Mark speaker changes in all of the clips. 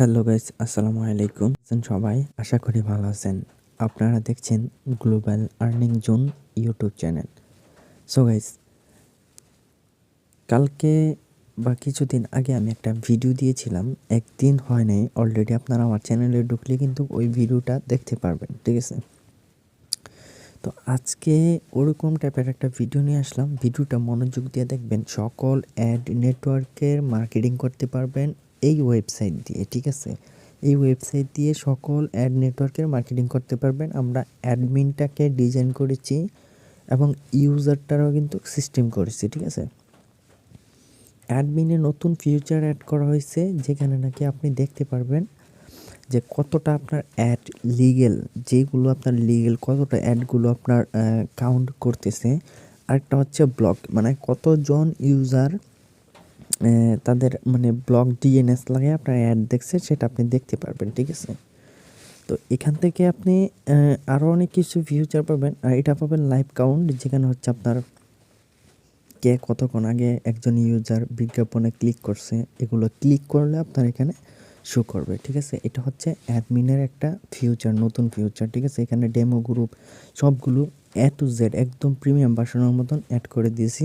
Speaker 1: Hello guys আসসালামু আলাইকুম সবাই, আশা করি ভালো আছেন। আপনারা দেখছেন global earning zone YouTube channel so guys কালকে বা কিছুদিন আগে আমি একটা ভিডিও দিয়েছিলাম। একদিন হয় নাই অলরেডি আপনারা আমার চ্যানেলে ঢুকলে কিন্তু ওই ভিডিওটা দেখতে পারবেন, ঠিক আছে? তো আজকে ওরকম টাইপের একটা ভিডিও নিয়ে আসলাম। ভিডিওটা মনোযোগ দিয়ে দেখবেন, সকল অ্যাড নেটওয়ার্কের মার্কেটিং করতে পারবেন এই ওয়েবসাইট দিয়ে, ঠিক আছে? এই ওয়েবসাইট দিয়ে সকল অ্যাড নেটওয়ার্কের মার্কেটিং করতে পারবেন। আমরা অ্যাডমিনটাকে ডিজাইন করেছি এবং ইউজারটারও কিন্তু সিস্টেম করেছি, ঠিক আছে? অ্যাডমিনে নতুন ফিউচার অ্যাড করা হয়েছে, যেখানে নাকি আপনি দেখতে পারবেন যে কতটা আপনার অ্যাড লিগেল যেগুলো আপনার লিগেল কতটা অ্যাডগুলো আপনার কাউন্ট করতেছে। আরেকটা হচ্ছে ব্লক মানে কতজন ইউজার তাদের মানে ব্লক ডিএনএস লাগিয়ে আপনার অ্যাড দেখছে সেটা আপনি দেখতে পারবেন, ঠিক আছে? তো এখান থেকে আপনি আরও অনেক কিছু ফিউচার পাবেন। আর এটা পাবেন লাইভ কাউন্ট যেখানে হচ্ছে আপনার কে কতক্ষণ আগে একজন ইউজার বিজ্ঞাপনে ক্লিক করছে, এগুলো ক্লিক করলে আপনার এখানে শো করবে, ঠিক আছে? এটা হচ্ছে অ্যাডমিনের একটা ফিউচার নতুন ফিউচার ঠিক আছে? এখানে ডেমো গ্রুপ সবগুলো এ টু জেড একদম প্রিমিয়াম বাসানোর মতন অ্যাড করে দিয়েছি।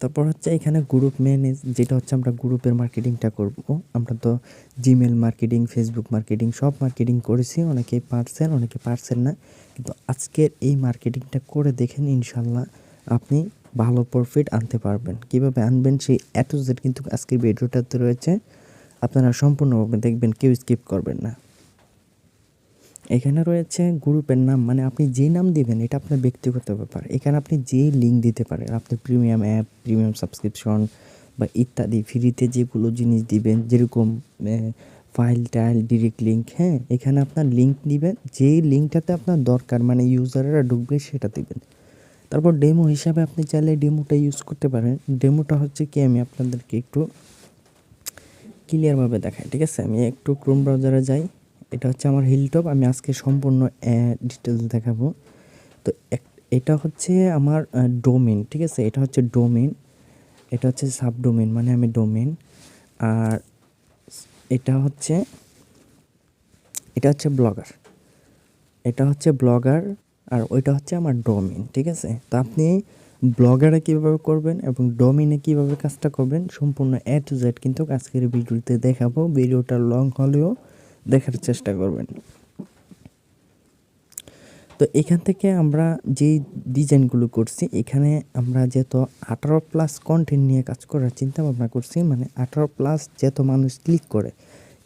Speaker 1: তারপর হচ্ছে এখানে গ্রুপ ম্যানেজ যেটা হচ্ছে আমরা গ্রুপের মার্কেটিংটা করব। আমরা তো জিমেল মার্কেটিং ফেসবুক মার্কেটিং সব মার্কেটিং করেছি অনেকেই পারছেন, অনেকে পারছেন না। কিন্তু আজকের এই মার্কেটিংটা করে দেখেন ইনশাল্লাহ আপনি ভালো প্রফিট আনতে পারবেন। কীভাবে আনবেন সেই এত জেড কিন্তু আজকের ভিডিওটাতে রয়েছে। আপনারা সম্পূর্ণভাবে দেখবেন, কেউ স্কিপ করবেন না। এখানে রয়েছে গ্রুপের নাম মানে আপনি যে নাম দিবেন, এটা আপনার ব্যক্তিগত ব্যাপার। এখানে আপনি যে লিঙ্ক দিতে পারেন আপনি প্রিমিয়াম অ্যাপ প্রিমিয়াম সাবস্ক্রিপশন বা ইত্যাদি ফ্রিতে যেগুলো জিনিস দিবেন, যেরকম ফাইল টাইল ডিরেক্ট লিঙ্ক হ্যাঁ এখানে আপনার লিঙ্ক দিবেন যে লিঙ্কটাতে আপনার দরকার মানে ইউজাররা ঢুকবে, সেটা দিবেন। তারপর ডেমো হিসাবে আপনি চাইলে ডেমোটা ইউজ করতে পারেন। ডেমোটা হচ্ছে কি, আমি আপনাদেরকে একটু ক্লিয়ারভাবে দেখাই, ঠিক আছে? আমি একটু ক্রোম ব্রাউজারে যাই। এটা হচ্ছে আমার হিলটপ আমি আজকে সম্পূর্ণ ডিটেলস দেখাবো। তো এটা হচ্ছে আমার ডোমেন ঠিক আছে? এটা হচ্ছে ডোমেন এটা হচ্ছে সাব ডোমেন মানে আমি ডোমেন আর এটা হচ্ছে এটা হচ্ছে ব্লগার এটা হচ্ছে ব্লগার আর ওইটা হচ্ছে আমার ডোমেন ঠিক আছে? তো আপনি ব্লগারে কীভাবে করবেন এবং ডোমিনে কীভাবে কাজটা করবেন সম্পূর্ণ এ টু জেড কিন্তু আজকের ভিডিওতে দেখাবো। ভিডিওটা লং হলেও দেখার চেষ্টা করবেন। তো এখান থেকে আমরা যে ডিজাইনগুলো করছি, এখানে আমরা যেহেতু আঠারো প্লাস কন্টেন্ট নিয়ে কাজ করার চিন্তা ভাবনা করছি মানে আঠারো প্লাস যেহেতু মানুষ ক্লিক করে,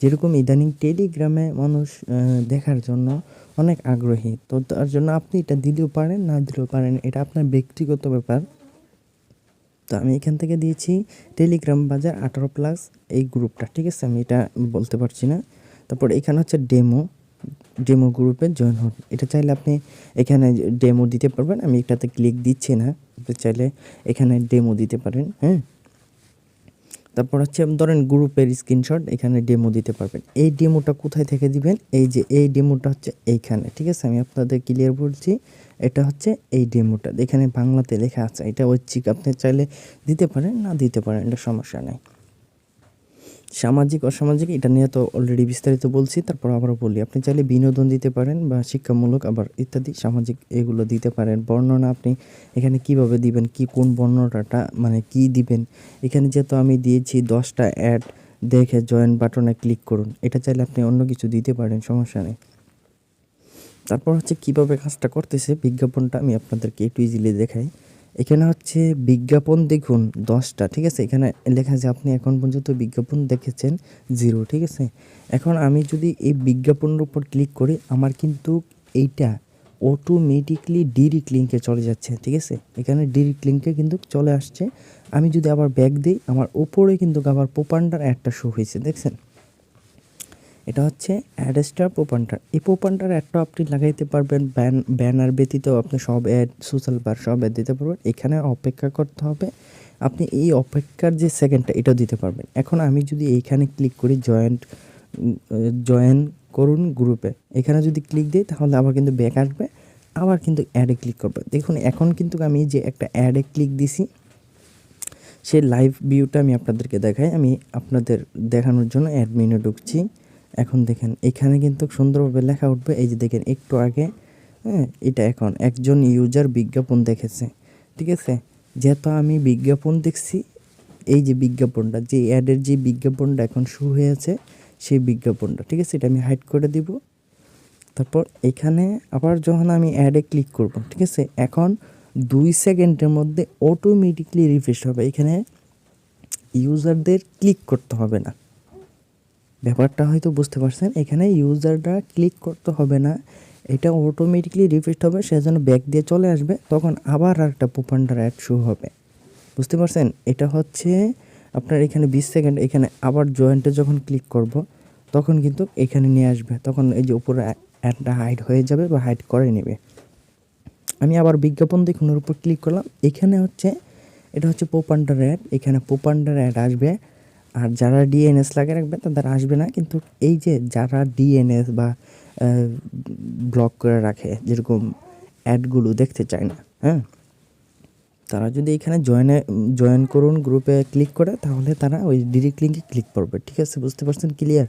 Speaker 1: যেরকম ইদানিং টেলিগ্রামে মানুষ দেখার জন্য অনেক আগ্রহী। তো তার জন্য আপনি এটা দিলেও পারেন, না দিলেও পারেন, এটা আপনার ব্যক্তিগত ব্যাপার। তো আমি এখান থেকে দিয়েছি টেলিগ্রাম বাজার আঠারো প্লাস এই গ্রুপটা ঠিক আছে? আমি এটা বলতে পারছি না। তারপর এখানে হচ্ছে ডেমো ডেমো গ্রুপে জয়েন হন। এটা চাইলে আপনি এখানে ডেমো দিতে পারবেন। আমি এটাতে ক্লিক দিচ্ছি না। চাইলে এখানে ডেমো দিতে পারেন হ্যাঁ? তারপর হচ্ছে ধরেন গ্রুপের স্ক্রিনশট এখানে ডেমো দিতে পারবেন। এই ডেমোটা কোথায় থেকে দিবেন? এই যে এই ডেমোটা হচ্ছে এইখানে, ঠিক আছে? আমি আপনাদের ক্লিয়ার বলছি। এটা হচ্ছে এই ডেমোটা এখানে বাংলাতে লেখা আছে। এটা ঐচ্ছিক। আপনি চাইলে দিতে পারেন, না দিতে পারেন, এটা সমস্যা নেই। সামাজিক, অসামাজিক, এটা নিয়ে তো অলরেডি বিস্তারিত বলছি। তারপর আবারও বলি, আপনি চাইলে বিনোদন দিতে পারেন বা শিক্ষামূলক আবার ইত্যাদি সামাজিক এগুলো দিতে পারেন। বর্ণনা আপনি এখানে কীভাবে দিবেন, কি কোন বর্ণনাটা মানে কি দিবেন? এখানে যেহেতু আমি দিয়েছি দশটা অ্যাড দেখে জয়েন বাটনে ক্লিক করুন। এটা চাইলে আপনি অন্য কিছু দিতে পারেন, সমস্যা নেই। তারপর হচ্ছে কীভাবে কাজটা করতেছে, বিজ্ঞাপনটা আমি আপনাদেরকে একটু ইজিলি দেখাই। এখানে হচ্ছে বিজ্ঞাপন দেখুন দশটা, ঠিক আছে? এখানে লেখা আছে, আপনি এখন পর্যন্ত বিজ্ঞাপন দেখেছেন জিরো ঠিক আছে? এখন আমি যদি এই বিজ্ঞাপনের উপর ক্লিক করি, আমার কিন্তু এইটা অটোমেটিকলি ডিরেক্ট লিঙ্কে চলে যাচ্ছে, ঠিক আছে? এখানে ডিরেক্ট লিঙ্কে কিন্তু চলে আসছে। আমি যদি আবার ব্যাক দিই, আমার ওপরে কিন্তু আবার পোপান্ডার একটা শো হয়েছে, দেখছেন? এটা হচ্ছে অ্যাডস্টার পোপান্টার এই পোপান্টার অ্যাডটা আপনি লাগাইতে পারবেন, ব্যান, ব্যানার ব্যতীত আপনি সব অ্যাড, সোশ্যাল বার সব অ্যাড দিতে পারবেন। এখানে অপেক্ষা করতে হবে, আপনি এই অপেক্ষার যে সেকেন্ডটা, এটাও দিতে পারবেন। এখন আমি যদি এইখানে ক্লিক করি জয়েন্ট জয়েন করুন গ্রুপে, এখানে যদি ক্লিক দিই, তাহলে আবার কিন্তু ব্যাক আসবে, আবার কিন্তু অ্যাডে ক্লিক করবে। দেখুন, এখন কিন্তু আমি যে একটা অ্যাডে ক্লিক দিছি সেই লাইভ ভিউটা আমি আপনাদেরকে দেখাই। আমি আপনাদের দেখানোর জন্য অ্যাডমিনে ঢুকছি। এখন দেখেন, এখানে কিন্তু সুন্দরভাবে লেখা উঠবে, এই যে দেখেন, একটু আগে হ্যাঁ এটা এখন একজন ইউজার বিজ্ঞাপন দেখেছে, ঠিক আছে? যেহেতু আমি বিজ্ঞাপন দেখছি, এই যে বিজ্ঞাপনটা, যে অ্যাডের যে বিজ্ঞাপনটা এখন শুরু হয়েছে, সেই বিজ্ঞাপনটা, ঠিক আছে? এটা আমি হাইড করে দিব। তারপর এখানে আবার যখন আমি অ্যাডে ক্লিক করব, ঠিক আছে? এখন দুই সেকেন্ডের মধ্যে অটোমেটিকলি রিফ্রেশ হবে। এখানে ইউজারদের ক্লিক করতে হবে না। ব্যাপারটা হয়তো বুঝতে পারছেন, এখানে ইউজাররা ক্লিক করতে হবে না, এটা অটোমেটিকলি রিফ্রেশ হবে সেজন্য ব্যাক দিয়ে চলে আসবে, তখন আবার আর একটা পুপান্ডার অ্যাড শো হবে। বুঝতে পারছেন? এটা হচ্ছে আপনার এখানে বিশ সেকেন্ড, এখানে আবার জয়েন্টে যখন ক্লিক করব, তখন কিন্তু এখানে নিয়ে আসবে, তখন এই যে উপরে অ্যাডটা হাইড হয়ে যাবে বা হাইড করে নেবে। আমি আবার বিজ্ঞাপন দেখুনের উপর ক্লিক করলাম, এখানে হচ্ছে, এটা হচ্ছে পোপান্ডার অ্যাড এখানে পোপান্ডার অ্যাড আসবে আর যারা ডিএনএস লাগিয়ে রাখবে, তাদের আসবে না। কিন্তু এই যে যারা ডিএনএস বা ব্লক করে রাখে, যেরকম অ্যাডগুলো দেখতে চায় না হ্যাঁ? তারা যদি এখানে জয়েনে জয়েন করুন গ্রুপে ক্লিক করে, তাহলে তারা ওই ডিরেক্ট লিঙ্কে ক্লিক করবে। ঠিক আছে? বুঝতে পারছেন? ক্লিয়ার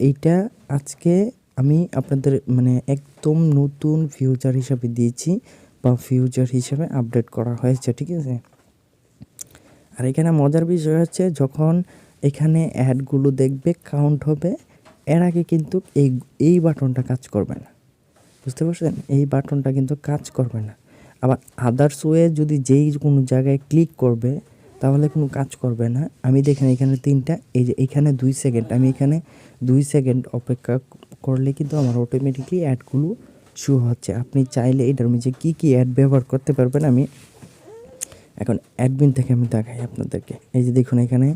Speaker 1: এইটা আজকে আমি আপনাদের মানে একদম নতুন ফিউচার হিসাবে দিয়েছি বা ফিউচার হিসাবে আপডেট করা হয়েছে। ঠিক আছে? আর এখানে মজার বিষয় হচ্ছে যখন এখানে অ্যাডগুলো দেখবে কাউন্ট হবে। এর আগে কিন্তু এই এই বাটনটা কাজ করবে না। বুঝতে পারছেন? এই বাটনটা কিন্তু কাজ করবে না। আবার আদার্স ওয়ে যদি যেই কোনো জায়গায় ক্লিক করবে, তাহলে কোনো কাজ করবে না। আমি দেখেন এখানে তিনটা, এই যে এখানে দুই সেকেন্ড আমি এখানে দুই সেকেন্ড অপেক্ষা করলে কিন্তু আমার অটোমেটিকলি অ্যাডগুলো শু হচ্ছে। আপনি চাইলে এটার মধ্যে কী কী অ্যাড ব্যবহার করতে পারবেন আমি এখন অ্যাডমিন থেকে আমি দেখাই আপনাদেরকে। এই যে দেখুন এখানে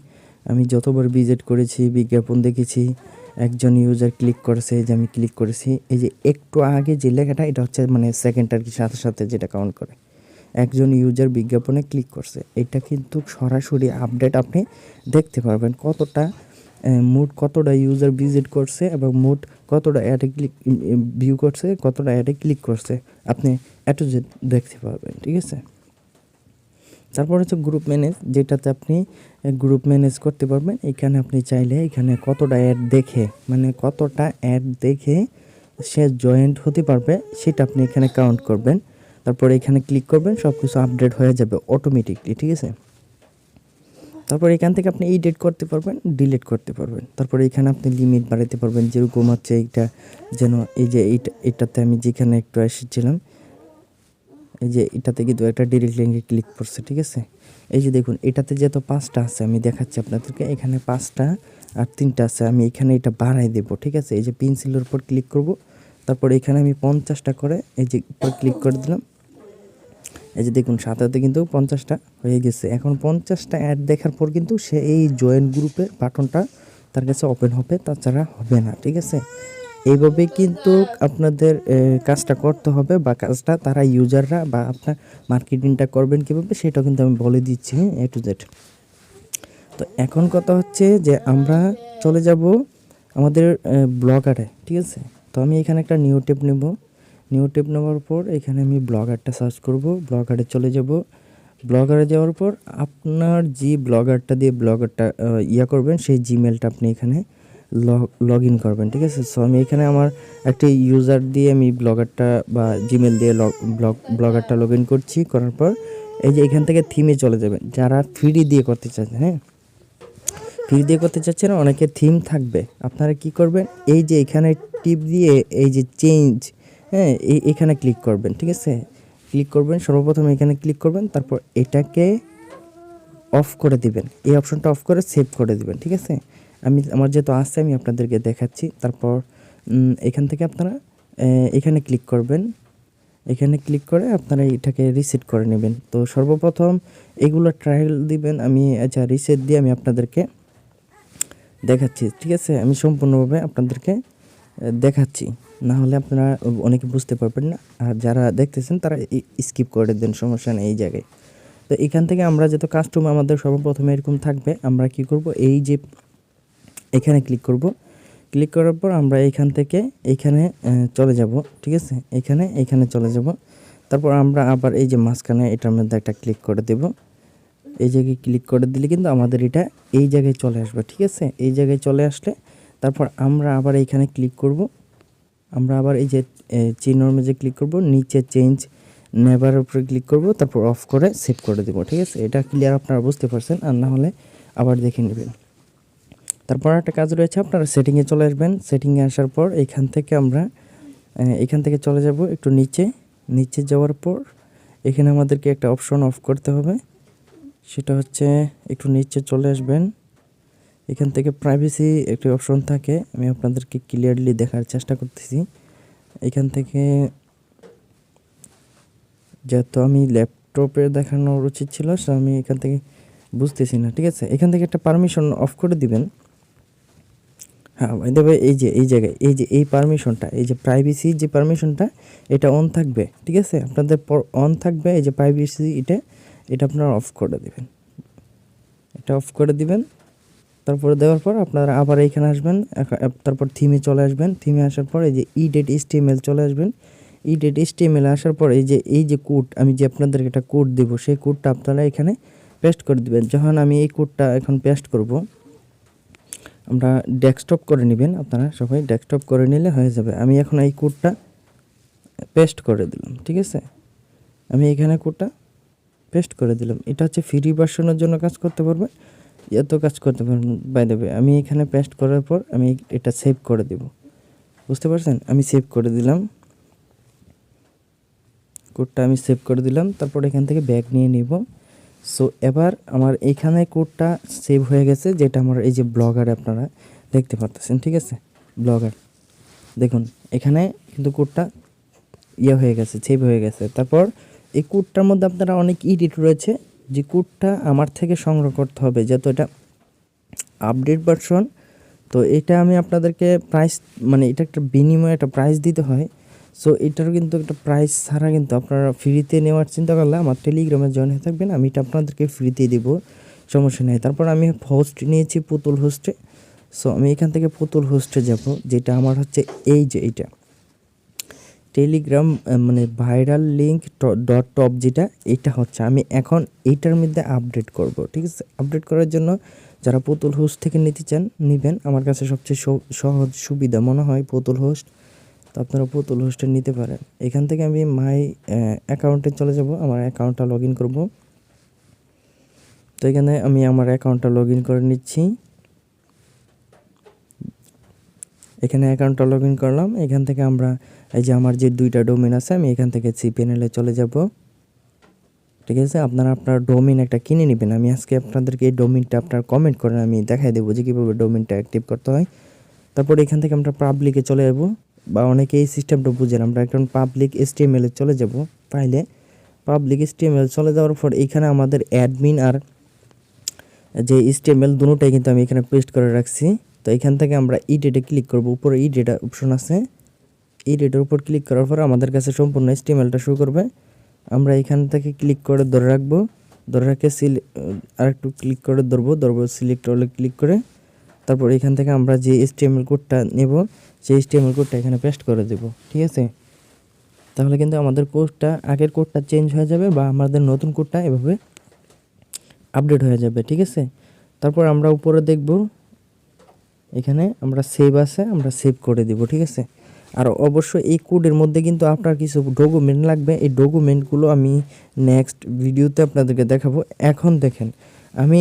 Speaker 1: আমি যতবার ভিজিট করেছি, বিজ্ঞাপন দেখেছি, একজন ইউজার ক্লিক করেছে, যে আমি ক্লিক করেছি, এই যে একটু আগে যে লেখাটা, এটা হচ্ছে মানে সেকেন্ড আর কি সাথে সাথে যেটা কাউন্ট করে। একজন ইউজার বিজ্ঞাপনে ক্লিক করছে। এটা কিন্তু সরাসরি আপডেট আপনি দেখতে পারবেন কতটা মোট কতটা ইউজার ভিজিট করছে এবং মোট কতটা অ্যাডে ক্লিক ভিউ করছে, কতটা অ্যাডে ক্লিক করছে। আপনি অ্যাটো দেখতে পারবেন, ঠিক আছে? তারপর হচ্ছে গ্রুপ ম্যানেজ যেটাতে আপনি গ্রুপ ম্যানেজ করতে পারবেন। এখানে আপনি চাইলে এখানে কতটা অ্যাড দেখে মানে কতটা অ্যাড দেখে সে জয়েন্ট হতে পারবে, সেটা আপনি এখানে কাউন্ট করবেন। তারপর এখানে ক্লিক করবেন সব কিছু আপডেট হয়ে যাবে অটোমেটিকলি ঠিক আছে? তারপর এখান থেকে আপনি এডিট করতে পারবেন ডিলিট করতে পারবেন। তারপর এখানে আপনি লিমিট বাড়াতে পারবেন, যেরকম হচ্ছে এইটা, যেন এই যে এইটা, এটাতে আমি যেখানে একটু এসেছিলাম এই যে এটাতে কিন্তু একটা ডিরেক্ট লিঙ্কে ক্লিক করছে, ঠিক আছে? এই যে দেখুন, এটাতে যেহেতু পাঁচটা আছে, আমি দেখাচ্ছি আপনাদেরকে, এখানে পাঁচটা আর তিনটা আছে, আমি এখানে এটা বাড়াই দেবো, ঠিক আছে? এই যে পেন্সিলের উপর ক্লিক করব, তারপর এখানে আমি পঞ্চাশটা করে এই যে উপর ক্লিক করে দিলাম। এই যে দেখুন সাথে কিন্তু পঞ্চাশটা হয়ে গেছে। এখন পঞ্চাশটা অ্যাড দেখার পর কিন্তু সে এই জয়েন্ট গ্রুপের বাটনটা তার কাছে ওপেন হবে, তাছাড়া হবে না, ঠিক আছে? এইভাবে কিন্তু আপনাদের কাজটা করতে হবে বা কাজটা তারা ইউজাররা বা আপনার মার্কেটিংটা করবেন কীভাবে সেটাও কিন্তু আমি বলে দিচ্ছি এ টু জেড তো এখন কথা হচ্ছে যে আমরা চলে যাব আমাদের ব্লগারে ঠিক আছে? তো আমি এখানে একটা নিউ টেপ নেব। নিউ টেপ নেওয়ার পর এখানে আমি ব্লগারটা সার্চ করব ব্লগারে চলে যাব। ব্লগারে যাওয়ার পর আপনার যে ব্লগারটা দিয়ে ব্লগারটা ইয়া করবেন, সেই জিমেলটা আপনি এখানে লগ ইন করবেন, ঠিক আছে? সো আমি এখানে আমার একটি ইউজার দিয়ে আমি ব্লগারটা বা জিমেল দিয়ে ব্লগ ব্লগারটা লগ ইন করছি, করার পর এই যে এখান থেকে থিমে চলে যাবেন। যারা ফ্রি দিয়ে করতে চাচ্ছেন হ্যাঁ? ফ্রি দিয়ে করতে চাচ্ছেন, অনেকে থিম থাকবে। আপনারা কি করবেন? এই যে এখানে টিপ দিয়ে এই যে চেঞ্জ হ্যাঁ? এখানে ক্লিক করবেন, ঠিক আছে? ক্লিক করবেন, সর্বপ্রথম এখানে ক্লিক করবেন, তারপর এটাকে অফ করে দিবেন। এই অপশনটা অফ করে সেভ করে দিবেন, ঠিক আছে? আমি, আমার যেহেতু আসছে আমি আপনাদেরকে দেখাচ্ছি। তারপর এখান থেকে আপনারা এখানে ক্লিক করবেন। এখানে ক্লিক করে আপনারা এটাকে রিসেট করে নেবেন। তো সর্বপ্রথম এগুলো ট্রায়াল দিবেন, আমি আচ্ছা রিসেট দিয়ে আমি আপনাদেরকে দেখাচ্ছি। ঠিক আছে? আমি সম্পূর্ণভাবে আপনাদেরকে দেখাচ্ছি। না হলে আপনারা অনেকে বুঝতে পারবেন না। আর যারা দেখতেছেন, তারা স্কিপ করে দেন, সমস্যা নেই এই জায়গায়। তো এখান থেকে আমরা যেহেতু কাস্টম আমাদের সর্বপ্রথমে এরকম থাকবে, আমরা কি করব? এই যে এখানে ক্লিক করব। ক্লিক করার পর আমরা এখান থেকে এইখানে চলে যাব, ঠিক আছে? এখানে এখানে চলে যাব। তারপর আমরা আবার এই যে মাঝখানে এটার মধ্যে একটা ক্লিক করে দেব। এই জায়গায় ক্লিক করে দিলে কিন্তু আমাদের এটা এই জায়গায় চলে আসবে, ঠিক আছে? এই জায়গায় চলে আসলে তারপর আমরা আবার এইখানে ক্লিক করব। আমরা আবার এই যে চিহ্নর মাঝে ক্লিক করব, নিচে চেঞ্জ নেভার উপরে ক্লিক করব, তারপর অফ করে সেভ করে দেবো, ঠিক আছে? এটা ক্লিয়ার আপনারা বুঝতে পারছেন, আর না হলে আবার দেখে নেবেন। তারপর একটা কাজ রয়েছে, আপনারা সেটিংয়ে চলে আসবেন। সেটিংয়ে আসার পর এখান থেকে আমরা এখান থেকে চলে যাব একটু নিচে। নিচে যাওয়ার পর এখানে আমাদেরকে একটা অপশন অফ করতে হবে। সেটা হচ্ছে একটু নিচে চলে আসবেন। এখান থেকে প্রাইভেসি একটি অপশন থাকে, আমি আপনাদেরকে ক্লিয়ারলি দেখার চেষ্টা করতেছি। এখান থেকে যেহেতু আমি ল্যাপটপে দেখানো উচিত ছিল সে আমি এখান থেকে বুঝতেছি না, ঠিক আছে? এখান থেকে একটা পারমিশন অফ করে দিবেন। হ্যাঁ দেবে এই যে, এই জায়গায়, এই যে, এই পারমিশনটা এই যে প্রাইভেসি যে পারমিশনটা এটা অন থাকবে, ঠিক আছে? আপনাদের অন থাকবে, এই যে প্রাইভেসি এটা এটা আপনারা অফ করে দেবেন। এটা অফ করে দিবেন, তারপরে দেওয়ার পর আপনারা আবার এইখানে আসবেন তারপর থিমে চলে আসবেন। থিমে আসার পর এই যে ই ডেট এসটিএমএল চলে আসবেন। ই ডেট এসটিএমএল আসার পর এই যে এই যে কোড আমি যে আপনাদেরকে একটা কোড দেবো, সেই কোডটা আপনারা এখানে পেস্ট করে দিবেন। যখন আমি এই কোডটা এখন পেস্ট করব আমরা ডেস্কটপ করে নেবেন, আপনারা সবাই ডেস্কটপ করে নিলে হয়ে যাবে। আমি এখন এই কোডটা পেস্ট করে দিলাম, ঠিক আছে? আমি এখানে কোডটা পেস্ট করে দিলাম। এটা হচ্ছে ফ্রি ভার্সনের জন্য কাজ করতে পারবে, এত কাজ করতে পারবেন বাই দেবে আমি এখানে পেস্ট করার পর আমি এটা সেভ করে দেব। বুঝতে পারছেন? আমি সেভ করে দিলাম। কোডটা আমি সেভ করে দিলাম, তারপর এখান থেকে ব্যাগ নিয়ে নিব। সো এবার আমার এইখানে কোডটা সেভ হয়ে গেছে, যেটা আমার এই যে ব্লগারে আপনারা দেখতে পারতেছেন, ঠিক আছে? ব্লগার দেখুন, এখানে কিন্তু কোডটা ইয়ে হয়ে গেছে সেভ হয়ে গেছে। তারপর এই কোডটার মধ্যে আপনারা অনেক ইডিট রয়েছে, যে কোডটা আমার থেকে সংগ্রহ করতে হবে, যেহেতু এটা আপডেট ভার্সন তো এটা আমি আপনাদেরকে প্রাইস মানে এটা একটা বিনিময়ে একটা প্রাইস দিতে হয়। সো এটারও কিন্তু একটা প্রাইস ছাড়া কিন্তু আপনারা ফ্রিতে নেওয়ার চিন্তা করলে আমার টেলিগ্রামে জয়েন হয়ে থাকবেন। আমি এটা আপনাদেরকে ফ্রিতে দিব, সমস্যা নেই। তারপর আমি হোস্ট নিয়েছি পুতুল হোস্টে সো আমি এখান থেকে পুতুল হোস্টে যাব, যেটা আমার হচ্ছে এই যে এইটা টেলিগ্রাম মানে ভাইরাল লিঙ্ক ডট টপ যেটা, এটা হচ্ছে। আমি এখন এইটার মধ্যে আপডেট করব, ঠিক আছে? আপডেট করার জন্য যারা পুতুল হোস্ট থেকে নিতে চান, নেবেন। আমার কাছে সবচেয়ে সহ- সহজ সুবিধা মনে হয় পুতুল হোস্ট তো আপনারা পুতুল হোস্টেল নিতে পারেন। এখান থেকে আমি মাই অ্যাকাউন্টে চলে যাব, আমার অ্যাকাউন্টটা লগ ইন করব। তো এখানে আমি আমার অ্যাকাউন্টটা লগ ইন করে নিচ্ছি। এখানে অ্যাকাউন্টটা লগ ইন করলাম। এখান থেকে আমরা, এই যে আমার যে দুইটা ডোমেন আছে, আমি এখান থেকে সি প্যানেলে চলে যাব। ঠিক আছে? আপনারা আপনার ডোমেন একটা কিনে নেবেন। আমি আজকে আপনাদেরকে এই ডোমেনটা আপনার কমেন্ট করেন আমি দেখাই দেবো যে কীভাবে ডোমেনটা অ্যাক্টিভ করতে হয়। তারপর এখান থেকে আমরা পাবলিকে চলে যাব। বা অনেকে এই সিস্টেমটা বুঝেন আমরা এখন পাবলিক এসটিএমএল চলে যাব। পাইলে পাবলিক এসটিএমএল চলে যাওয়ার পর এখানে আমাদের অ্যাডমিন আর যে এসটিএমএল দুটোটাই কিন্তু আমি এখানে পেস্ট করে রাখছি। তো এখান থেকে আমরা ই ডেটে ক্লিক করব। উপরে ই ডেটা অপশন আছে। এই ডেটার উপর ক্লিক করার পর আমাদের কাছে সম্পূর্ণ এসটিএমএলটা শুরু করবে। আমরা এখান থেকে ক্লিক করে ধরে রাখব। ধরে রাখে সিলে আরেকটু ক্লিক করে ধরবো। ধরবো সিলেক্ট হলে ক্লিক করে। তারপর এখান থেকে আমরা যে এসটিএমএল কোডটা নেব সেই এসটিএমএল কোডটা এখানে পেস্ট করে দেব, ঠিক আছে? তাহলে কিন্তু আমাদের কোডটা আগের কোডটা চেঞ্জ হয়ে যাবে বা আমাদের নতুন কোডটা এভাবে আপডেট হয়ে যাবে, ঠিক আছে? তারপর আমরা উপরে দেখব, এখানে আমরা সেভ আছে, আমরা সেভ করে দিব, ঠিক আছে? আর অবশ্যই এই কোডের মধ্যে কিন্তু আপনার কিছু ডকুমেন্ট লাগবে, এই ডকুমেন্টগুলো আমি নেক্সট ভিডিওতে আপনাদেরকে দেখাবো। এখন দেখেন, আমি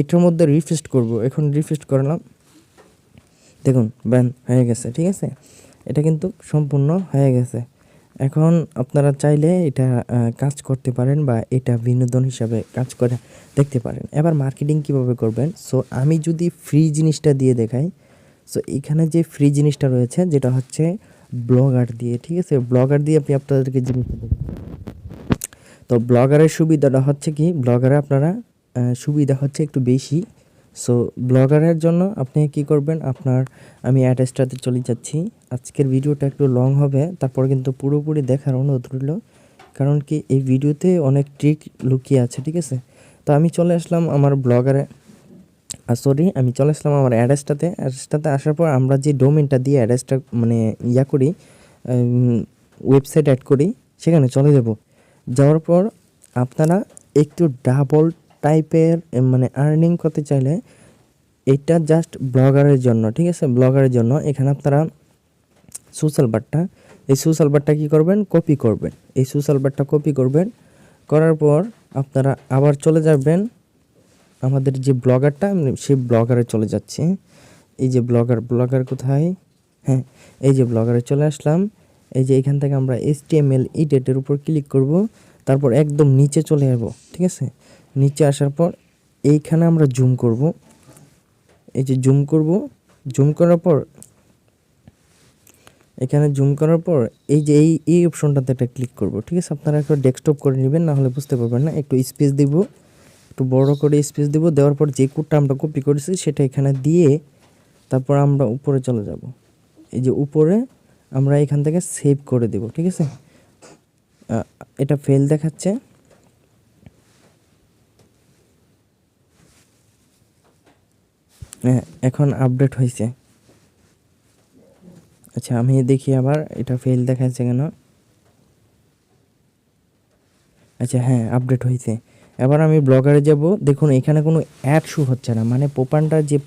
Speaker 1: এটার মধ্যে রিফ্রেশ করব, এখন রিফ্রেশ করলাম দেখুন, ব্যান, হয়ে গেছে, ঠিক আছে? এটা কিন্তু সম্পূর্ণ হয়ে গেছে। এখন আপনারা চাইলে এটা কাজ করতে পারেন বা এটা বিনোদন হিসাবে কাজ করে দেখতে পারেন। এবার মার্কেটিং কীভাবে করবেন? সো আমি যদি ফ্রি জিনিসটা দিয়ে দেখাই সো এখানে যে ফ্রি জিনিসটা রয়েছে, যেটা হচ্ছে ব্লগার দিয়ে, ঠিক আছে? ব্লগার দিয়ে আপনি আপনাদেরকে দেবেন তো ব্লগারের সুবিধাটা হচ্ছে কি? ব্লগারে আপনারা সুবিধা হচ্ছে একটু বেশি। সো ব্লগারের জন্য আপনি কি করবেন? আপনার, আমি অ্যাড্রেসটাতে চলে যাচ্ছি। আজকের ভিডিওটা একটু লং হবে। তারপর কিন্তু পুরোপুরি দেখার অনুরোধ রইল। কারণ কি, এই ভিডিওতে অনেক ট্রিক লুকিয়ে আছে, ঠিক আছে? তো আমি চলে আসলাম আমার ব্লগারে সরি আমি চলে আসলাম আমার অ্যাড্রেসটাতে অ্যাড্রেসটাতে আসার পর আমরা যে ডোমেনটা দিয়ে অ্যাড্রেসটা মানে ইয়া করি ওয়েবসাইট অ্যাড করি, সেখানে চলে যাব। যাওয়ার পর আপনারা একটু ডাবল টাইপের মানে আর্নিং করতে চাইলে এটা জাস্ট ব্লগারের জন্য, ঠিক আছে? ব্লগারের জন্য এখানে আপনারা সোশ্যাল বারটা এই সোশ্যাল বারটা কী করবেন? কপি করবেন। এই সোশ্যাল বারটা কপি করবেন। করার পর আপনারা আবার চলে যাবেন আমাদের যে ব্লগারটা সেই ব্লগারে চলে যাচ্ছে। এই যে ব্লগার ব্লগার কোথায়? হ্যাঁ এই যে ব্লগারে চলে আসলাম। এই যে এখান থেকে আমরা এস টি এম এল ইডেটের উপর ক্লিক করব। তারপর একদম নিচে চলে যাব ঠিক আছে? নিচে আসার পর এইখানে আমরা জুম করব। এই যে জুম করব জুম করার পর, এখানে জুম করার পর এই যে এই এই অপশনটাতে একটা ক্লিক করব। ঠিক আছে, আপনারা একটু ডেস্কটপ করে নেবেন, না হলে বুঝতে পারবেন না। একটু স্পেস দিব, একটু বড় করে স্পেস দিব, দেওয়ার পর যে কোডটা আমরা কপি করেছি সেটা এখানে দিয়ে তারপর আমরা উপরে চলে যাব। এই যে উপরে আমরা এখান থেকে সেভ করে দেব, ঠিক আছে? এটা ফেল দেখাচ্ছে। এখন আপডেট হয়েছে আচ্ছা আমি দেখি আবার, এটা ফেল দেখাচ্ছে কেন? আচ্ছা হ্যাঁ আপডেট হয়েছে এবার আমি ব্লগারে যাব। দেখুন, এখানে কোনো অ্যাড শু হচ্ছে না। মানে পোপান্ডার যে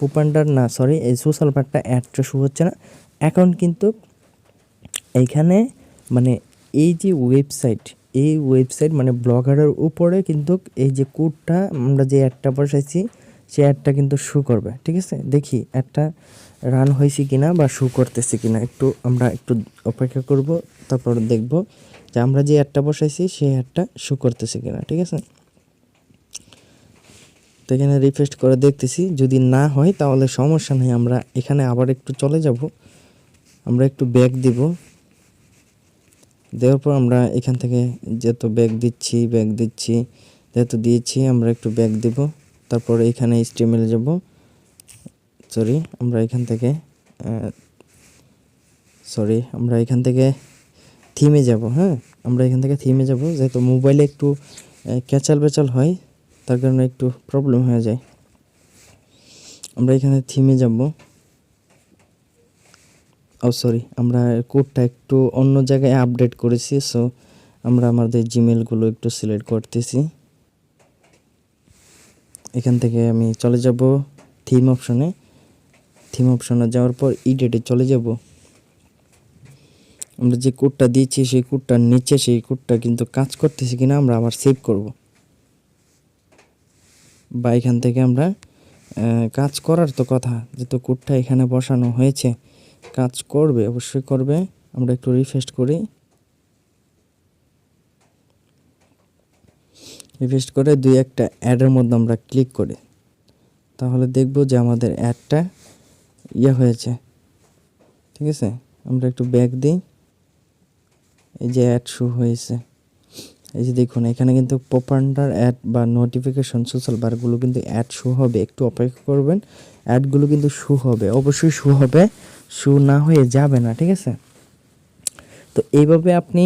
Speaker 1: পোপান্ডার না সরি এই সোশ্যাল পার্টটা অ্যাডটা শু হচ্ছে না। এখন কিন্তু এইখানে মানে এই যে ওয়েবসাইট এই ওয়েবসাইট মানে ব্লগারের উপরে কিন্তু এই যে কোডটা আমরা যে অ্যাডটা বসাইছি সে অ্যাডটা কিন্তু শু করবে, ঠিক আছে? দেখি অ্যাডটা রান হয়েছে কিনা বা শু করতেছে কিনা। একটু আমরা একটু অপেক্ষা করব, তারপর দেখব যে আমরা যে অ্যাডটা বসাইছি, সেই অ্যাডটা শু করতেছে কিনা, ঠিক আছে? তো এখানে রিফ্রেশ করে দেখতেছি, যদি না হয় তাহলে সমস্যা নেই, আমরা এখানে আবার একটু চলে যাব। আমরা একটু ব্যাগ দিব। দেওয়ার পর আমরা এখান থেকে যেহেতু ব্যাগ দিচ্ছি ব্যাগ দিচ্ছি, যেহেতু দিয়েছি, আমরা একটু ব্যাগ দিব। তারপর এখানে স্টিমেলে যাব। সরি আমরা এখান থেকে সরি আমরা এখান থেকে থিমে যাব হ্যাঁ? আমরা এখান থেকে থিমে যাব, যেহেতু মোবাইলে একটু ক্যাচাল বেচাল হয়, তার কারণে একটু প্রবলেম হয়ে যায়। আমরা এখানে থিমে যাব। ও সরি আমরা কোডটা একটু অন্য জায়গায় আপডেট করেছি সো আমরা আমাদের জিমেলগুলো একটু সিলেক্ট করতেছি। এখান থেকে আমি চলে যাব থিম অপশনে থিম অপশনে যাওয়ার পর ইডেটে চলে যাব। আমরা যে কোডটা দিয়েছি, সেই কোডটার নিচে সেই কোডটা কিন্তু কাজ করতেছে কিনা আমরা আবার সেভ করব। বা এখান থেকে আমরা কাজ করার তো কথা, যেহেতু কোডটা এখানে বসানো হয়েছে, কাজ করবে, অবশ্যই করবে। আমরা একটু রিফ্রেশ করি। রিফ্রেশ করে দুই একটা অ্যাডের মধ্যে আমরা ক্লিক করি। তাহলে দেখব যে আমাদের অ্যাডটা ইয়ে হয়েছে। ঠিক আছে? আমরা একটু ব্যাক দিই। এই যে অ্যাড শো হয়েছে। এই যে দেখুন, এখানে কিন্তু পপান্ডার অ্যাড বা নোটিফিকেশন সোশ্যাল বারগুলো কিন্তু অ্যাড শো হবে। একটু অপেক্ষা করবেন অ্যাডগুলো কিন্তু শো হবে। অবশ্যই শো হবে। শো না হয়ে যাবে না, ঠিক আছে? তো এইভাবে আপনি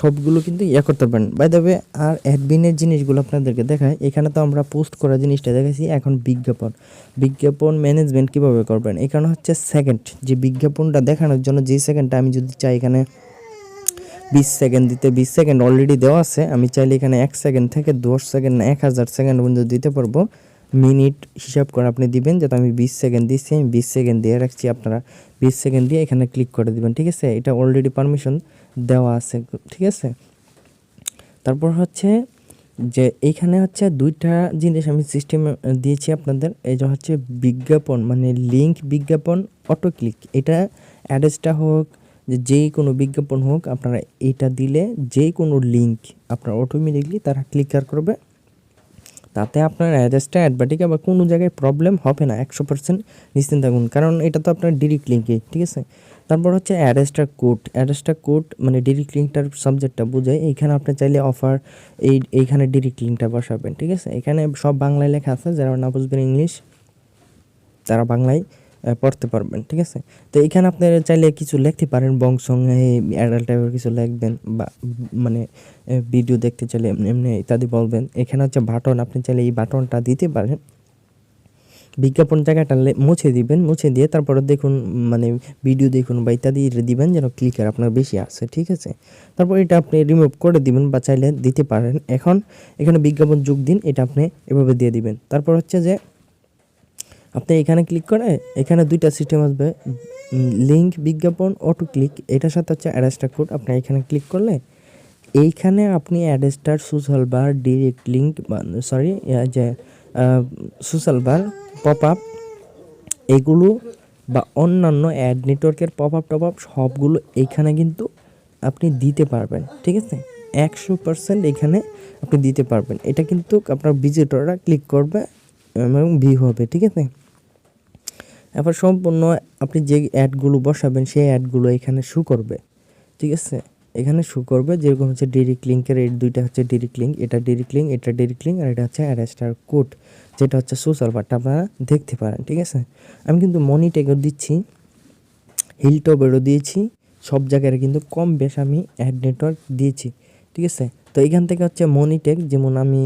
Speaker 1: সবগুলো কিন্তু ইয়ে করতে পারেন। বাই ওয়ে আর অ্যাডমিনের জিনিসগুলো আপনাদেরকে দেখায় এখানে তো আমরা পোস্ট করা জিনিসটা দেখাইছি, এখন বিজ্ঞাপন। বিজ্ঞাপন ম্যানেজমেন্ট কীভাবে করবেন? এখানে হচ্ছে সেকেন্ড যে বিজ্ঞাপনটা দেখানোর জন্য যে সেকেন্ডটা আমি যদি চাই এখানে বিশ সেকেন্ড দিতে, বিশ সেকেন্ড অলরেডি দেওয়া আছে, আমি চাইলে এখানে এক সেকেন্ড থেকে দশ সেকেন্ড এক হাজার সেকেন্ড পর্যন্ত দিতে পারব। মিনিট হিসাব করে আপনি দিবেন, যাতে আমি বিশ সেকেন্ড দিচ্ছি, আমি বিশ সেকেন্ড দিয়ে রাখছি আপনারা। বিশ সেকেন্ড দিয়ে এখানে ক্লিক করে দিবেন, ঠিক আছে? এটা অলরেডি পারমিশন দেওয়া আছে, ঠিক আছে? তারপর হচ্ছে যে এইখানে হচ্ছে দুইটা জিনিস আমি সিস্টেম দিয়েছি আপনাদের। এই যে হচ্ছে বিজ্ঞাপন মানে লিঙ্ক বিজ্ঞাপন অটো ক্লিক এটা অ্যাড্রেসটা হোক, যে যেই কোনো বিজ্ঞাপন হোক, আপনারা এটা দিলে যে কোনো লিঙ্ক আপনার অটোমেটিকলি তারা ক্লিক আর করবে। তাতে আপনার অ্যাড্রেসটা অ্যাডভার্টিক আবার কোনো জায়গায় প্রবলেম হবে না, একশো পার্সেন্ট নিশ্চিন্ত থাকুন। কারণ এটা তো আপনার ডিরেক্ট লিঙ্কে ঠিক আছে? তারপর হচ্ছে অ্যাড্রেসটা কোড অ্যাড্রেসটা কোড মানে ডিরেক্ট লিঙ্কটার সাবজেক্টটা বোঝায় এইখানে আপনি চাইলে অফার এই, এইখানে ডিরেক্ট লিঙ্কটা বসাবেন, ঠিক আছে? এখানে সব বাংলায় লেখা আছে, যারা না বুঝবেন ইংলিশ তারা বাংলায় পড়তে পারবেন, ঠিক আছে? তো এখানে আপনি চাইলে কিছু লিখতে পারেন বংসং অ্যাডাল্ট টাইপের কিছু লিখবেন বা মানে ভিডিও দেখতে চাইলে এমনি ইত্যাদি বলবেন। এখানে হচ্ছে বাটন আপনি চাইলে এই বাটনটা দিতে পারেন। বিজ্ঞাপন জায়গাটা মুছে দিবেন, মুছে দিয়ে তারপরে দেখুন মানে ভিডিও দেখুন বা ইত্যাদি দিবেন যেন ক্লিকার আপনার বেশি আসে, ঠিক আছে? তারপর এটা আপনি রিমুভ করে দিবেন বা চাইলে দিতে পারেন। এখন, এখানে বিজ্ঞাপন যোগ দিন, এটা আপনি এভাবে দিয়ে দিবেন। তারপর হচ্ছে যে, আপনি এখানে ক্লিক করে, এখানে দুইটা সিস্টেম আসবে। লিঙ্ক বিজ্ঞাপন অটো ক্লিক এটার সাথে হচ্ছে অ্যাডাস্টার কোড আপনি এখানে ক্লিক করলে এইখানে আপনি Adsterra social bar direct link sorry যে সোশ্যাল বার পপ আপ এগুলো বা অন্যান্য অ্যাড নেটওয়ার্কের পপ আপ টপ আপ সবগুলো এইখানে কিন্তু আপনি দিতে পারবেন, ঠিক আছে? একশো পার্সেন্ট এখানে আপনি দিতে পারবেন। এটা কিন্তু আপনার ভিজিটররা ক্লিক করবে এবং ভিউ হবে, ঠিক আছে? এবার সম্পূর্ণ আপনি যে অ্যাডগুলো বসাবেন, সেই অ্যাডগুলো এখানে শু করবে, ঠিক আছে? এখানে শু করবে যেরকম হচ্ছে ডিরেক্ট লিঙ্কের এই দুইটা হচ্ছে ডিরেক্ট লিঙ্ক এটা ডিরেক্ট লিঙ্ক এটা ডিরেক্ট লিঙ্ক আর এটা হচ্ছে অ্যারেস্টার কোড যেটা হচ্ছে সোশ্যাল বারটা আপনারা দেখতে পারেন, ঠিক আছে? আমি কিন্তু মনিটেগও দিচ্ছি হিলটপেরও দিয়েছি, সব জায়গায় কিন্তু কম বেশ আমি অ্যাড নেটওয়ার্ক দিয়েছি, ঠিক আছে? তো এখান থেকে হচ্ছে মনিটেক যেমন আমি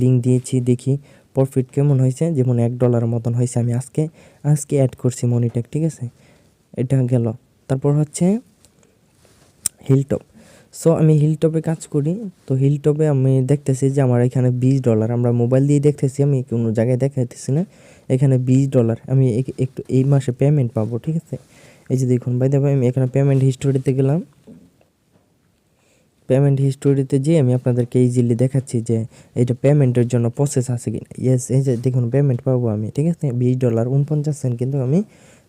Speaker 1: লিঙ্ক দিয়েছি, দেখি প্রফিট কেমন হয়েছে, যেমন এক ডলারের মতন হয়েছে আমি আজকে আজকে অ্যাড করছি মনিটেক ঠিক আছে? এটা গেল। তারপর হচ্ছে হিলটপ সো আমি হিলটপে কাজ করি। তো হিলটপে আমি দেখতেছি যে আমার এখানে বিশ ডলার আমরা মোবাইল দিয়ে দেখতেছি, আমি কোনো জায়গায় দেখাইতেছি না। এখানে বিশ ডলার আমি এক- একটু এই মাসে পেমেন্ট পাবো, ঠিক আছে? এই যে দেখুন ভাই দেখো আমি এখানে পেমেন্ট হিস্টোরিতে গেলাম। পেমেন্ট হিস্টোরিতে যেয়ে আমি আপনাদেরকে ইজিলি দেখাচ্ছি যে এটা পেমেন্টের জন্য প্রসেস আছে কি না ইয়েস এই যে দেখুন পেমেন্ট পাবো আমি, ঠিক আছে? বিশ ডলার উনপঞ্চাশ সেন্ট কিন্তু আমি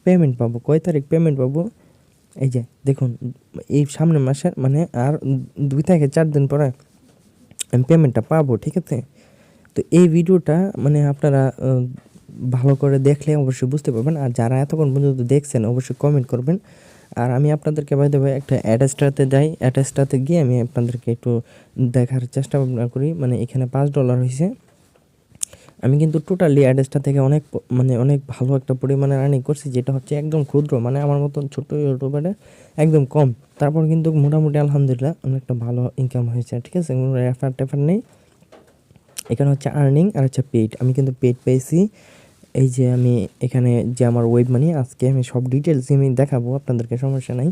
Speaker 1: পেমেন্ট পাবো। কয় তারিখ পেমেন্ট পাবো? এই যে, দেখুন, এই সামনের মাসের মানে আর দুই থেকে চার দিন পরে আমি পেমেন্টটা পাবো, ঠিক আছে? তো এই ভিডিওটা মানে আপনারা ভালো করে দেখলে অবশ্যই বুঝতে পারবেন। আর যারা এতক্ষণ পর্যন্ত দেখছেন, অবশ্যই কমেন্ট করবেন। আর আমি আপনাদেরকে বাই দেবো একটা অ্যাড্রেসটাতে যাই অ্যাড্রেসটাতে গিয়ে আমি আপনাদেরকে একটু দেখার চেষ্টা ভাবনা করি। মানে এখানে পাঁচ ডলার হয়েছে আমি কিন্তু টোটালি অ্যাড্রেসটা থেকে অনেক মানে অনেক ভালো একটা পরিমাণে আর্নিং করছি, যেটা হচ্ছে একদম ক্ষুদ্র মানে আমার মতন ছোট ইউটিউবারে একদম কম। তারপর কিন্তু মোটামুটি আলহামদুলিল্লাহ অনেকটা ভালো ইনকাম হয়েছে, ঠিক আছে? কোনো রেফার টেফার নেই। এখানে হচ্ছে আর্নিং আর হচ্ছে পেড আমি কিন্তু পেড পেয়েছি। এই যে আমি এখানে যে আমার ওয়েব মানি আজকে আমি সব ডিটেলস আমি দেখাবো, আপনাদেরকে সমস্যা নাই।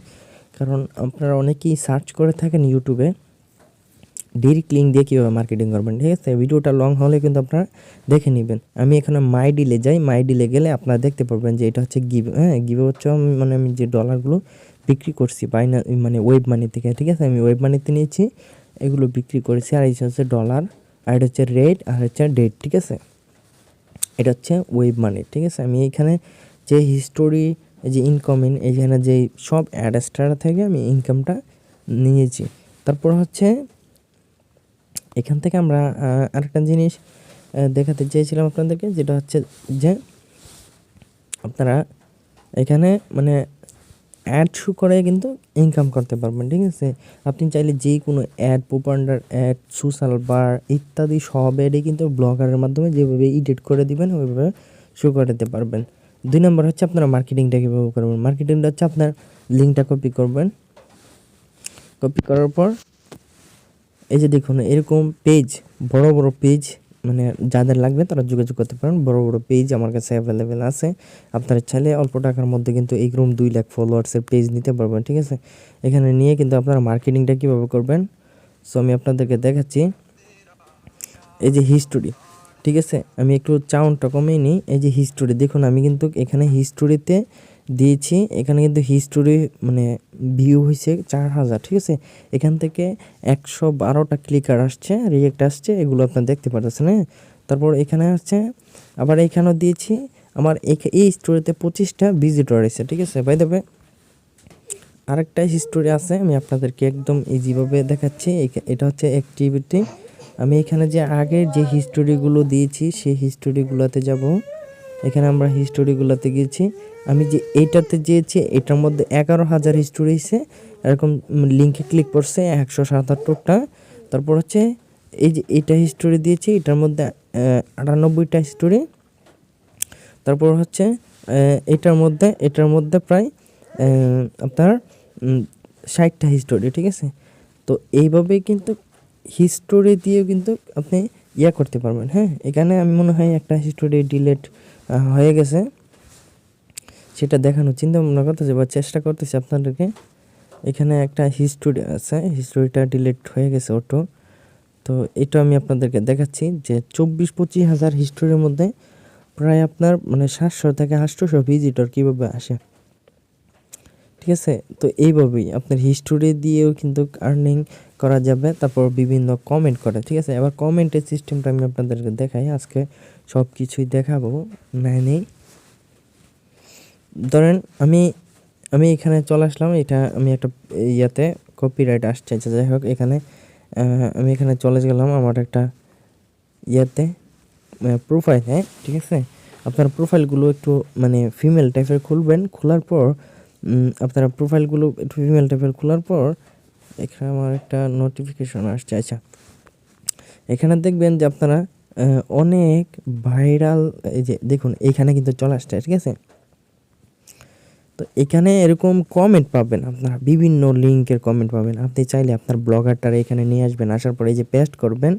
Speaker 1: কারণ আপনারা অনেকেই সার্চ করে থাকেন ইউটিউবে ডিরেক্ট লিঙ্ক দিয়ে কীভাবে মার্কেটিং করবেন, ঠিক আছে? ভিডিওটা লং হলে কিন্তু আপনারা দেখে নেবেন। আমি এখানে মাই ডিলে যাই মাই ডিলে গেলে আপনারা দেখতে পারবেন যে এটা হচ্ছে গিভ হ্যাঁ? গিভ হচ্ছে মানে আমি যে ডলারগুলো বিক্রি করছি বাইনা মানে ওয়েব মানি থেকে, ঠিক আছে? আমি ওয়েব মানিতে নিয়েছি, এগুলো বিক্রি করেছি, আর এই হচ্ছে ডলার আর এটা হচ্ছে রেট আর হচ্ছে ডেট ঠিক আছে? এটা হচ্ছে ওয়েব মানি ঠিক আছে? আমি এখানে যে হিস্টোরি যে ইনকাম ইন এইখানে যে সব অ্যাডাস্টার থেকে আমি ইনকামটা নিয়েছি। তারপর হচ্ছে এখান থেকে আমরা আরেকটা জিনিস দেখাতে চেয়েছিলাম আপনাদেরকে, যেটা হচ্ছে যে আপনারা এখানে মানে অ্যাড শু করে কিন্তু ইনকাম করতে পারবেন, ঠিক আছে? আপনি চাইলে যে কোনো ad popunder ad social bar ইত্যাদি সব অ্যাডে কিন্তু ব্লগারের মাধ্যমে যেভাবে এডিট করে দিবেন, ওইভাবে শো করে দিতে পারবেন। দুই নম্বর হচ্ছে আপনারা মার্কেটিংটা কীভাবে করবেন? মার্কেটিংটা হচ্ছে আপনার লিঙ্কটা কপি করবেন। কপি করার পর এই যে দেখুন, এরকম পেজ বড় বড় পেজ মানে যাদের লাগবে তারা যোগাযোগ করতে পারেন। বড় বড় পেজ আমার কাছে অ্যাভেলেবেল আছে। আপনারা চাইলে অল্প টাকার মধ্যে কিন্তু এই এইরকম দুই লাখ ফলোয়ার্সের পেজ নিতে পারবেন, ঠিক আছে? এখানে নিয়ে কিন্তু আপনারা মার্কেটিংটা কীভাবে করবেন? সো আমি আপনাদেরকে দেখাচ্ছি। এই যে হিস্টোরি ঠিক আছে? আমি একটু চাউনটা কমিয়ে নিই। এই যে হিস্টোরি দেখুন, আমি কিন্তু এখানে হিস্টোরিতে দিয়েছি। এখানে কিন্তু হিস্টোরি মানে ভিউ হয়েছে চার হাজার, ঠিক আছে? এখান থেকে একশো বারোটা ক্লিকার আসছে রিয়েক্ট আসছে, এগুলো আপনার দেখতে পাচ্ছেন হ্যাঁ? তারপর এখানে আসছে, আবার এখানেও দিয়েছি, আমার এই স্টোরিতে পঁচিশটা ভিজিটর এসেছে, ঠিক আছে? বাই দেবে আরেকটা হিস্টোরি আছে, আমি আপনাদেরকে একদম ইজিভাবে দেখাচ্ছি। এটা হচ্ছে অ্যাক্টিভিটি আমি এখানে যে আগের যে হিস্টোরিগুলো দিয়েছি, সেই হিস্টোরিগুলোতে যাব। এখানে আমরা হিস্টোরিগুলোতে গিয়েছি। আমি যে এইটাতে দিয়েছি এটার মধ্যে এগারো হাজার হিস্টোরি এসে এরকম লিঙ্কে ক্লিক করছে, একশো সাতাত্তরটা তারপর হচ্ছে এই যে এইটা হিস্টোরি দিয়েছি, এটার মধ্যে আটানব্বইটা হিস্টোরি তারপর হচ্ছে এটার মধ্যে এটার মধ্যে প্রায় আপনার ষাটটা হিস্টোরি ঠিক আছে? তো এইভাবে কিন্তু হিস্টোরি দিয়েও কিন্তু আপনি ইয়া করতে পারবেন হ্যাঁ? এখানে আমি মনে হয় একটা হিস্টোরি ডিলেট হয়ে গেছে। সেটা দেখানোর চিন্তা ভাবনা করতেছে বা চেষ্টা করতেছি আপনাদেরকে। এখানে একটা হিস্টোরি আছে হিস্টোরিটা ডিলিট হয়ে গেছে অটো তো এটা আমি আপনাদেরকে দেখাচ্ছি যে চব্বিশ পঁচিশ হাজার হিস্টোরির মধ্যে প্রায় আপনার মানে সাতশো থেকে আটশোশো ভিজিটর কীভাবে আসে। ঠিক আছে? তো এইভাবেই আপনার হিস্টোরি দিয়েও কিন্তু আর্নিং করা যাবে, তারপর বিভিন্ন কমেন্ট করে। ঠিক আছে? এবার কমেন্টের সিস্টেমটা আমি আপনাদেরকে দেখাই, আজকে সব কিছুই দেখাবো। নাই নেই ধরেন আমি আমি এখানে চলে আসলাম এটা আমি একটা ইয়াতে কপিরাইট আসছে আচ্ছা, যাই হোক এখানে আমি এখানে চলে গেলাম আমার একটা ইয়াতে প্রোফাইল হ্যাঁ ঠিক আছে? আপনার প্রোফাইলগুলো একটু মানে ফিমেল টাইপের খুলবেন খোলার পর আপনারা প্রোফাইলগুলো একটু ফিমেল টাইপের খোলার পর এখানে আমার একটা নোটিফিকেশন আসছে আচ্ছা। এখানে দেখবেন যে আপনারা অনেক ভাইরাল এই যে দেখুন এইখানে কিন্তু চলে আসছে ঠিক আছে? তো এখানে এরকম কমেন্ট পাবেন আপনারা, বিভিন্ন লিঙ্কের কমেন্ট পাবেন। আপনি চাইলে আপনার ব্লগারটার এখানে নিয়ে আসবেন, আসার পরে এই যে পেস্ট করবেন,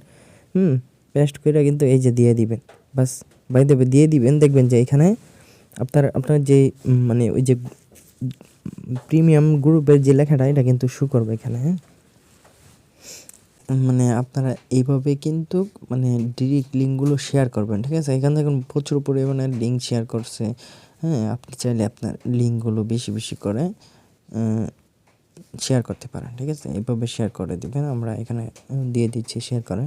Speaker 1: হুম পেস্ট করে কিন্তু এই যে দিয়ে দিবেন। বাস বাই দেবে দিয়ে দিবেন, দেখবেন যে এখানে আপনার আপনার যে মানে ওই যে প্রিমিয়াম গ্রুপের যে লেখাটা, এটা কিন্তু শু করবে এখানে হ্যাঁ। মানে আপনারা এইভাবে কিন্তু মানে ডিরেক্ট লিঙ্কগুলো শেয়ার করবেন, ঠিক আছে? এখানে দেখুন প্রচুর পরিমাণে লিঙ্ক শেয়ার করছে। হ্যাঁ আপনি চাইলে আপনার লিঙ্কগুলো বেশি বেশি করে শেয়ার করতে পারেন, ঠিক আছে? এইভাবে শেয়ার করে দিবেন, আমরা এখানে দিয়ে দিচ্ছি শেয়ার করে।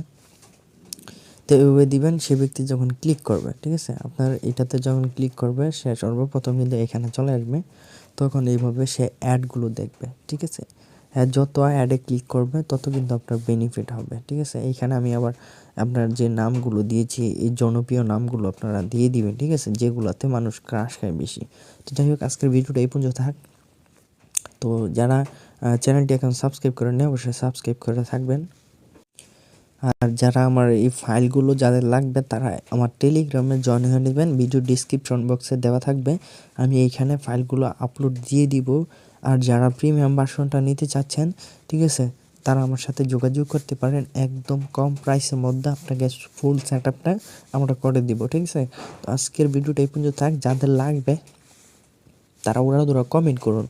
Speaker 1: তো এভাবে দিবেন, সে ব্যক্তি যখন ক্লিক করবে, ঠিক আছে? আপনার এটাতে যখন ক্লিক করবে, সে সর্বপ্রথম কিন্তু এখানে চলে আসবে। তখন এইভাবে সে অ্যাডগুলো দেখবে, ঠিক আছে? হ্যাঁ যত অ্যাডে ক্লিক করবে, তত কিন্তু আপনার বেনিফিট হবে, ঠিক আছে? এইখানে আমি আবার আপনার যে নামগুলো দিয়েছি, এই জনপ্রিয় নামগুলো আপনারা দিয়ে দিবেন, ঠিক আছে? যেগুলোতে মানুষ ক্রাশ খায় বেশি। তো যাই হোক, আজকের ভিডিওটা এই পর্যন্ত থাক। তো যারা চ্যানেলটি এখন সাবস্ক্রাইব করেন অবশ্যই সাবস্ক্রাইব করে থাকবেন। আর যারা আমার এই ফাইলগুলো যাদের লাগবে, তারা আমার টেলিগ্রামে জয়েন হয়ে নেবেন। ভিডিও ডিসক্রিপশন বক্সে দেওয়া থাকবে। আমি এইখানে ফাইলগুলো আপলোড দিয়ে দিব। আর যারা প্রিমিয়াম ভার্সনটা নিতে চাচ্ছেন, ঠিক আছে? তারা আমার সাথে যোগাযোগ করতে পারেন একদম কম প্রাইসের মধ্যে আপনাকে ফুল সেট আপটা আমরা করে দিব, ঠিক আছে? তো আজকের ভিডিওটা এই পর্যন্ত থাক, যাদের লাগবে তারা ওরা ওরা কমেন্ট করুন।